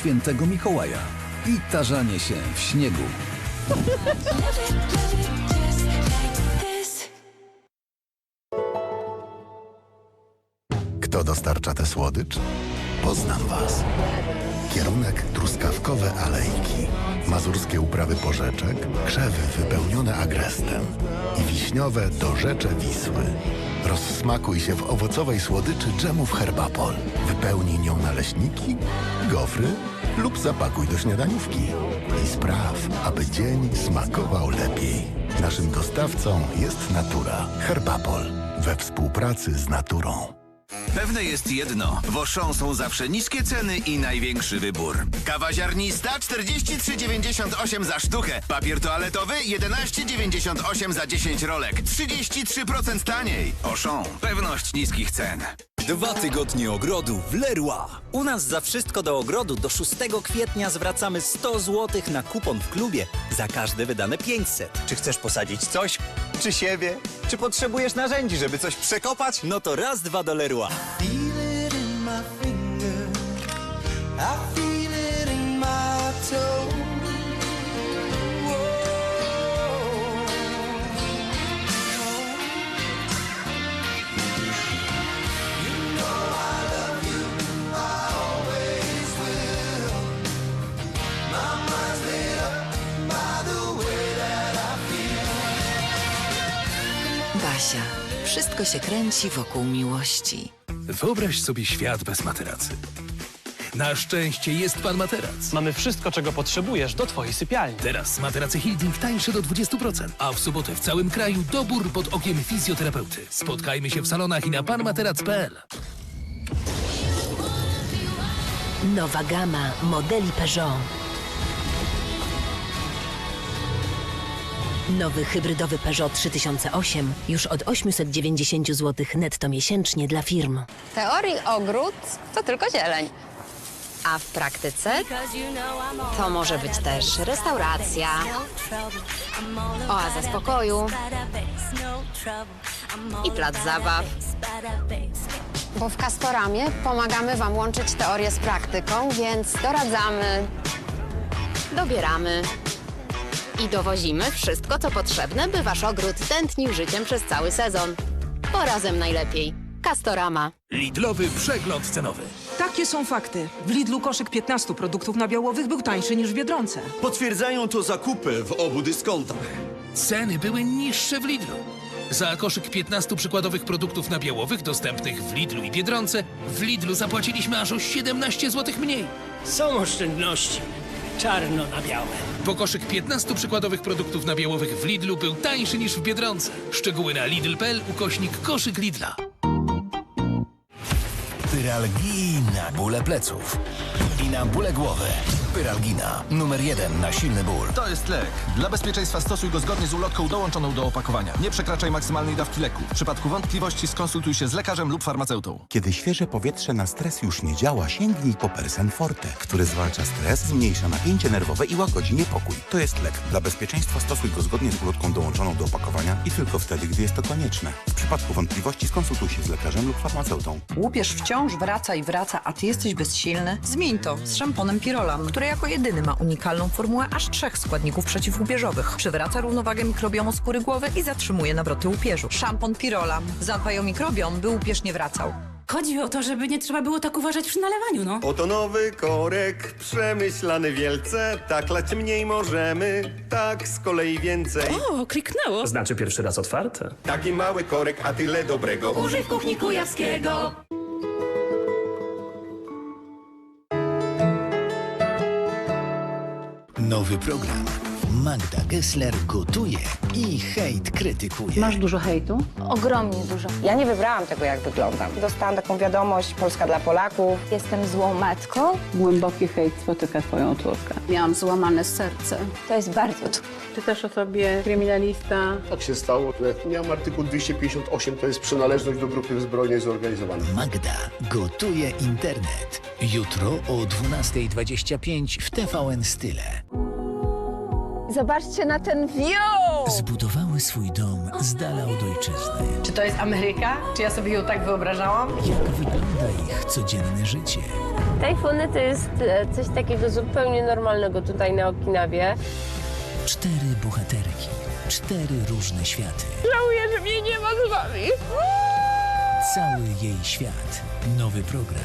świętego Mikołaja i tarzanie się w śniegu. Kto dostarcza tę słodycz? Poznam Was. Kierunek truskawkowe alejki, mazurskie uprawy porzeczek, krzewy wypełnione agrestem i wiśniowe dorzecze Wisły. Rozsmakuj się w owocowej słodyczy dżemów Herbapol. Wypełnij nią naleśniki, gofry lub zapakuj do śniadaniówki. I spraw, aby dzień smakował lepiej. Naszym dostawcą jest Natura. Herbapol. We współpracy z naturą. Pewne jest jedno. W Auchan są zawsze niskie ceny i największy wybór. Kawa ziarnista 43,98 za sztukę. Papier toaletowy 11,98 za 10 rolek. 33% taniej. Auchan. Pewność niskich cen. Dwa tygodnie ogrodu w Leroy. U nas za wszystko do ogrodu do 6 kwietnia zwracamy 100 zł na kupon w klubie za każde wydane 500. Czy chcesz posadzić coś? Czy siebie? Czy potrzebujesz narzędzi, żeby coś przekopać? No to raz, dwa do Leroy. Basia, wszystko się kręci wokół miłości. Wyobraź sobie świat bez materacy. Na szczęście jest pan materac. Mamy wszystko, czego potrzebujesz do Twojej sypialni. Teraz materace Hilding tańsze do 20%, a w sobotę w całym kraju dobór pod okiem fizjoterapeuty. Spotkajmy się w salonach i na panmaterac.pl. Nowa gama modeli Peugeot. Nowy hybrydowy Peugeot 3008 już od 890 zł netto miesięcznie dla firm. W teorii ogród to tylko zieleń. A w praktyce to może być też restauracja, oaza spokoju i plac zabaw. Bo w Castoramie pomagamy Wam łączyć teorię z praktyką, więc doradzamy, dobieramy i dowozimy wszystko, co potrzebne, by Wasz ogród tętnił życiem przez cały sezon. Bo razem najlepiej. Castorama. Lidlowy przegląd cenowy. Takie są fakty. W Lidlu koszyk 15 produktów nabiałowych był tańszy niż w Biedronce. Potwierdzają to zakupy w obu dyskontach. Ceny były niższe w Lidlu. Za koszyk 15 przykładowych produktów nabiałowych dostępnych w Lidlu i Biedronce, w Lidlu zapłaciliśmy aż o 17 zł mniej. Są oszczędności. Czarno na białe. Bo koszyk 15 przykładowych produktów nabiałowych w Lidlu był tańszy niż w Biedronce. Szczegóły na lidl.pl ukośnik koszyk Lidla. Pyralgii na bóle pleców i na bóle głowy. Pyralgina, numer jeden na silny ból. To jest lek. Dla bezpieczeństwa stosuj go zgodnie z ulotką dołączoną do opakowania. Nie przekraczaj maksymalnej dawki leku. W przypadku wątpliwości skonsultuj się z lekarzem lub farmaceutą. Kiedy świeże powietrze na stres już nie działa, sięgnij po Persen Forte, który zwalcza stres, zmniejsza napięcie nerwowe i łagodzi niepokój. To jest lek. Dla bezpieczeństwa stosuj go zgodnie z ulotką dołączoną do opakowania i tylko wtedy, gdy jest to konieczne. W przypadku wątpliwości skonsultuj się z lekarzem lub farmaceutą. Łupież wciąż wraca i wraca, a ty jesteś bezsilny? Zmień to z szamponem Pirolan, który jako jedyny ma unikalną formułę aż trzech składników przeciwłupieżowych. Przywraca równowagę mikrobiomu skóry głowy i zatrzymuje nawroty łupieżu. Szampon Pirolan. Zadbaj o mikrobiom, by łupież nie wracał. Chodzi o to, żeby nie trzeba było tak uważać przy nalewaniu, no. Oto nowy korek, przemyślany wielce. Tak lać mniej możemy, tak z kolei więcej. O, kliknęło. Znaczy pierwszy raz otwarte. Taki mały korek, a tyle dobrego. Użyj w kuchni Kujawskiego. Nowy program. Magda Gessler gotuje i hejt krytykuje. Masz dużo hejtu? Ogromnie dużo. Ja nie wybrałam tego, jak wyglądam. Dostałam taką wiadomość, Polska dla Polaków. Jestem złą matką. Głęboki hejt spotyka twoją córkę. Miałam złamane serce. To jest bardzo trudne. Czytasz o sobie kryminalista. Tak się stało, że miałem artykuł 258, to jest przynależność do grupy zbrojnej zorganizowanej. Magda gotuje internet. Jutro o 12.25 w TVN Style. Zobaczcie na ten view! Zbudowały swój dom z dala od ojczyzny. Czy to jest Ameryka? Czy ja sobie ją tak wyobrażałam? Jak wygląda ich codzienne życie? Tajfuny to jest e, coś takiego zupełnie normalnego tutaj na Okinawie. Cztery bohaterki, cztery różne światy. Żałuję, że mnie nie ma z wami. Cały jej świat. Nowy program.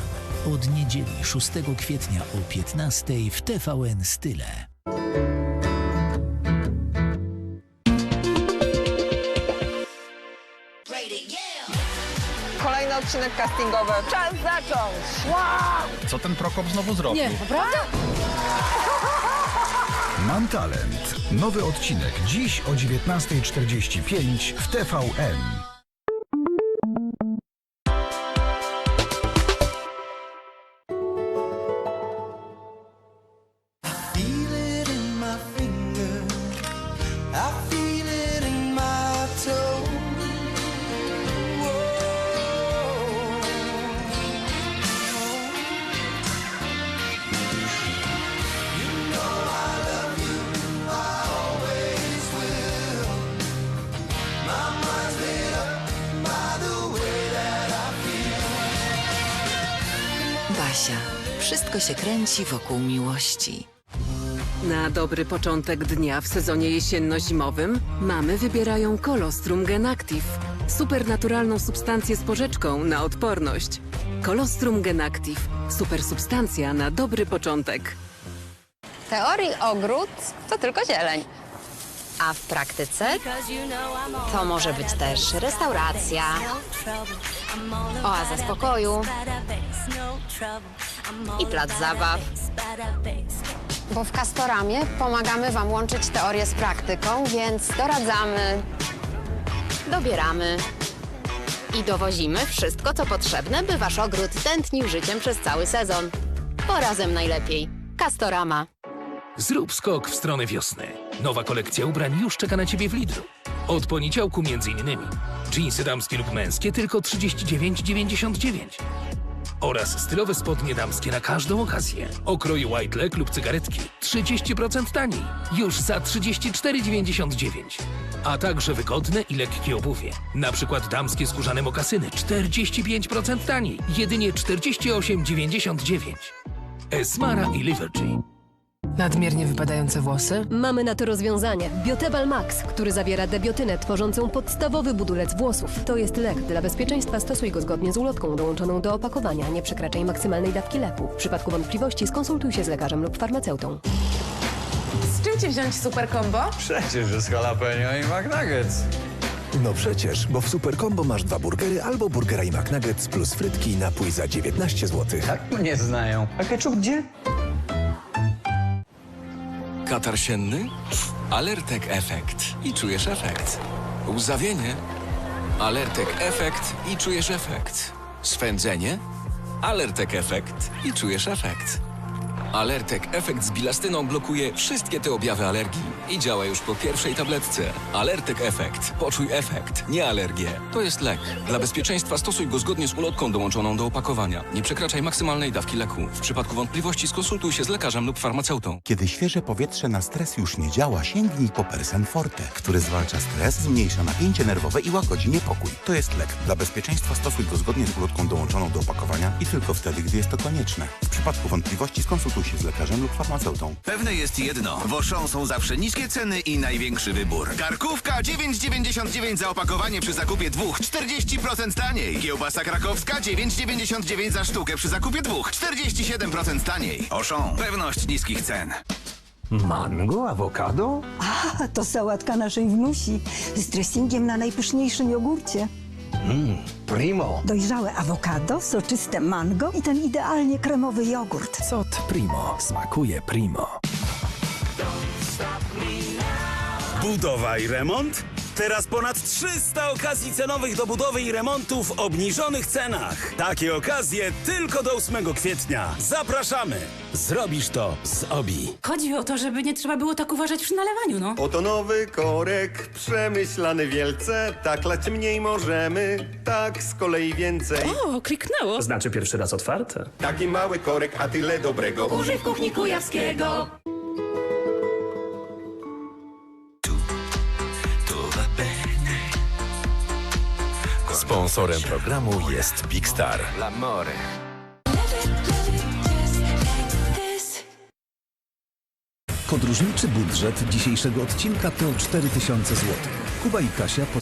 Od niedzieli 6 kwietnia o 15 w TVN Style. Kolejny odcinek castingowy. Czas zacząć! Co ten Prokop znowu zrobił? naprawdę? Mam talent. Nowy odcinek dziś o 19.45 w TVN. Wszystko się kręci wokół miłości. Na dobry początek dnia w sezonie jesienno-zimowym mamy wybierają Colostrum Gen Active. Supernaturalną substancję z porzeczką na odporność. Colostrum Gen Active. Super substancja na dobry początek. W teorii ogród to tylko zieleń. A w praktyce to może być też restauracja, oaza spokoju i plac zabaw. Bo w Castoramie pomagamy Wam łączyć teorię z praktyką, więc doradzamy, dobieramy i dowozimy wszystko, co potrzebne, by Wasz ogród tętnił życiem przez cały sezon. Bo razem najlepiej. Castorama. Zrób skok w stronę wiosny. Nowa kolekcja ubrań już czeka na Ciebie w Lidlu. Od poniedziałku między innymi dżinsy damskie lub męskie tylko 39,99 oraz stylowe spodnie damskie na każdą okazję. Okroju white leg lub cygaretki 30% taniej, już za 34,99. A także wygodne i lekkie obuwie. Na przykład damskie skórzane mokasyny 45% taniej, jedynie 48,99. Esmara i Livergy. Nadmiernie wypadające włosy? Mamy na to rozwiązanie. Biotebal Max, który zawiera debiotynę tworzącą podstawowy budulec włosów. To jest lek. Dla bezpieczeństwa stosuj go zgodnie z ulotką dołączoną do opakowania. Nie przekraczaj maksymalnej dawki leku. W przypadku wątpliwości skonsultuj się z lekarzem lub farmaceutą. Z czym ci wziąć super combo? Przecież, że z jalapeno i McNuggets. No przecież, bo w Super Combo masz dwa burgery albo burgera i McNuggets plus frytki i napój za 19 zł. Tak mnie znają. A ketchup gdzie? Katar sienny? Alertek efekt i czujesz efekt. Łzawienie? Alertek efekt i czujesz efekt. Swędzenie? Alertek efekt i czujesz efekt. Alertek efekt z bilastyną blokuje wszystkie te objawy alergii i działa już po pierwszej tabletce. Alertek efekt. Poczuj efekt, nie alergię. To jest lek. Dla bezpieczeństwa stosuj go zgodnie z ulotką dołączoną do opakowania. Nie przekraczaj maksymalnej dawki leku. W przypadku wątpliwości skonsultuj się z lekarzem lub farmaceutą. Kiedy świeże powietrze na stres już nie działa, sięgnij po Persen Forte, który zwalcza stres, zmniejsza napięcie nerwowe i łagodzi niepokój. To jest lek. Dla bezpieczeństwa stosuj go zgodnie z ulotką dołączoną do opakowania i tylko wtedy, gdy jest to konieczne. W przypadku wątpliwości skonsultuj się z lekarzem lub farmaceutą. Pewne jest jedno. W Auchan są zawsze niskie ceny i największy wybór. Karkówka 9,99 za opakowanie przy zakupie dwóch, 40% taniej. Kiełbasa krakowska 9,99 za sztukę przy zakupie dwóch, 47% taniej. Auchan. Pewność niskich cen. Mango, awokado? A, to sałatka naszej wnusi z dressingiem na najpyszniejszym jogurcie. Mmm, primo. Dojrzałe awokado, soczyste mango i ten idealnie kremowy jogurt. Sot primo. Smakuje primo. Budowa i remont? Teraz ponad 300 okazji cenowych do budowy i remontu w obniżonych cenach. Takie okazje tylko do 8 kwietnia. Zapraszamy! Zrobisz to z OBI. Chodzi o to, żeby nie trzeba było tak uważać przy nalewaniu, no. Oto nowy korek, przemyślany wielce. Tak lać mniej możemy, tak z kolei więcej. O, kliknęło. Znaczy pierwszy raz otwarte. Taki mały korek, a tyle dobrego. Użyj w kuchni Kujawskiego. Sponsorem programu jest Big Star. Podróżniczy budżet dzisiejszego odcinka to 4000 zł. Kuba i Kasia